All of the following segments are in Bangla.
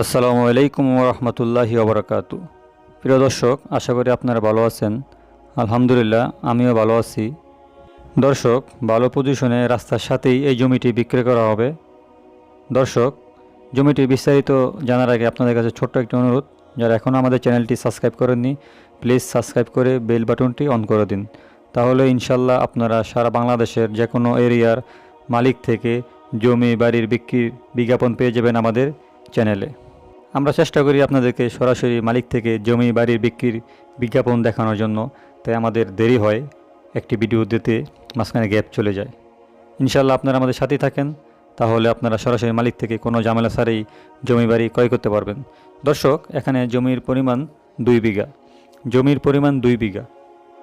আসসালামু আলাইকুম রহমতুল্লাহি ওবরাকাতু প্রিয় দর্শক, আশা করি আপনারা ভালো আছেন। আলহামদুলিল্লাহ, আমিও ভালো আছি। দর্শক, ভালো পজিশনে রাস্তার সাথেই এই জমিটি বিক্রি করা হবে। দর্শক, জমিটি বিস্তারিত জানার আগে আপনাদের কাছে ছোট্ট একটি অনুরোধ, যারা এখনও আমাদের চ্যানেলটি সাবস্ক্রাইব করেননি, প্লিজ সাবস্ক্রাইব করে বেল বাটনটি অন করে দিন। তাহলে ইনশাল্লাহ আপনারা সারা বাংলাদেশের যে কোনো এরিয়ার মালিক থেকে জমি, বাড়ির বিক্রির বিজ্ঞাপন পেয়ে যাবেন আমাদের চ্যানেলে। আমরা চেষ্টা করি আপনাদেরকে সরাসরি মালিক থেকে জমি, বাড়ির বিক্রির বিজ্ঞাপন দেখানোর জন্য। তাই আমাদের দেরি হয়, একটি ভিডিও দিতে মাঝখানে গ্যাপ চলে যায়। ইনশাল্লাহ আপনারা আমাদের সাথেই থাকেন, তাহলে আপনারা সরাসরি মালিক থেকে কোনো ঝামেলা ছাড়াই জমি, বাড়ি ক্রয় করতে পারবেন। দর্শক, এখানে জমির পরিমাণ দুই বিঘা। জমির পরিমাণ দুই বিঘা।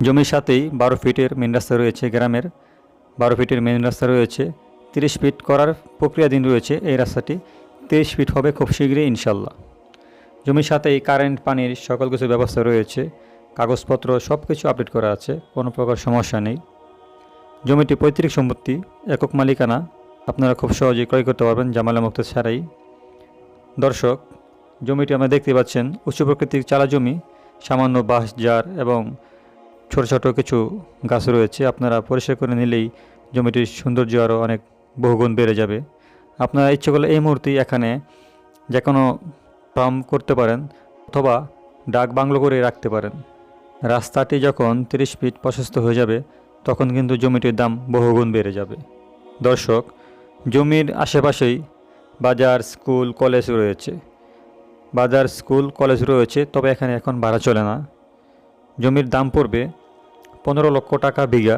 জমির সাথেই বারো ফিটের মেন রাস্তা রয়েছে গ্রামের। বারো ফিটের মেন রাস্তা রয়েছে, তিরিশ ফিট করার প্রক্রিয়াধীন রয়েছে এই রাস্তাটি। তিরিশ ফিট হবে খুব শীঘ্রই, ইনশাল্লাহ। জমির সাথেই কারেন্ট পানির সকল কিছু ব্যবস্থা রয়েছে, কাগজপত্র সব কিছু আপডেট করা আছে, কোনো প্রকার সমস্যা নেই। জমিটি পৈতৃক সম্পত্তি, একক মালিকানা, আপনারা খুব সহজেই ক্রয় করতে পারবেন জামালা মুক্ত ছাড়াই। দর্শক, জমিটি আমরা দেখতে পাচ্ছেন, উচ্চ প্রকৃতির চালা জমি, সামান্য বাঁশ, জার এবং ছোট ছোট কিছু গাছ রয়েছে, আপনারা পরিষ্কার করে নিলেই জমিটির সৌন্দর্য আরও অনেক বহুগুণ বেড়ে যাবে। আপনারা ইচ্ছে করলে এই মুহূর্তেই এখানে যে কোনো ফার্ম করতে পারেন অথবা ডাক বাংলো করে রাখতে পারেন। রাস্তাটি যখন তিরিশ ফিট প্রশস্ত হয়ে যাবে, তখন কিন্তু জমিটির দাম বহুগুণ বেড়ে যাবে। দর্শক, জমির আশেপাশেই বাজার, স্কুল, কলেজ রয়েছে। বাজার, স্কুল, কলেজ রয়েছে, তবে এখানে এখন ভাড়া চলে না। জমির দাম পড়বে পনেরো লক্ষ টাকা বিঘা।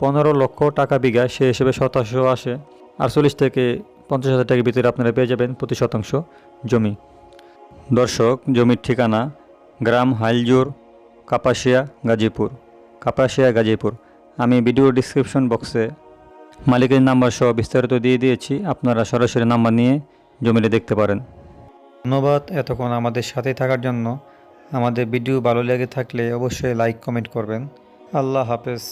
পনেরো লক্ষ টাকা বিঘা সে হিসেবে শতাংশ আসে আটচল্লিশ থেকে পঞ্চাশ হাজার টাকার ভিতরে আপনারা পেয়ে যাবেন প্রতি শতাংশ জমি। দর্শক, জমির ঠিকানা গ্রাম হাইলজোর, কাপাসিয়া, গাজীপুর। কাপাসিয়া, গাজীপুর। আমি ভিডিও ডিসক্রিপশন বক্সে মালিকের নাম্বার সহ বিস্তারিত দিয়ে দিয়েছি, আপনারা সরাসরি নাম্বার নিয়ে জমিটা দেখতে পারেন। ধন্যবাদ এতক্ষণ আমাদের সাথে থাকার জন্য। আমাদের ভিডিও ভালো লেগে থাকলে অবশ্যই লাইক কমেন্ট করবেন। আল্লাহ হাফেজ।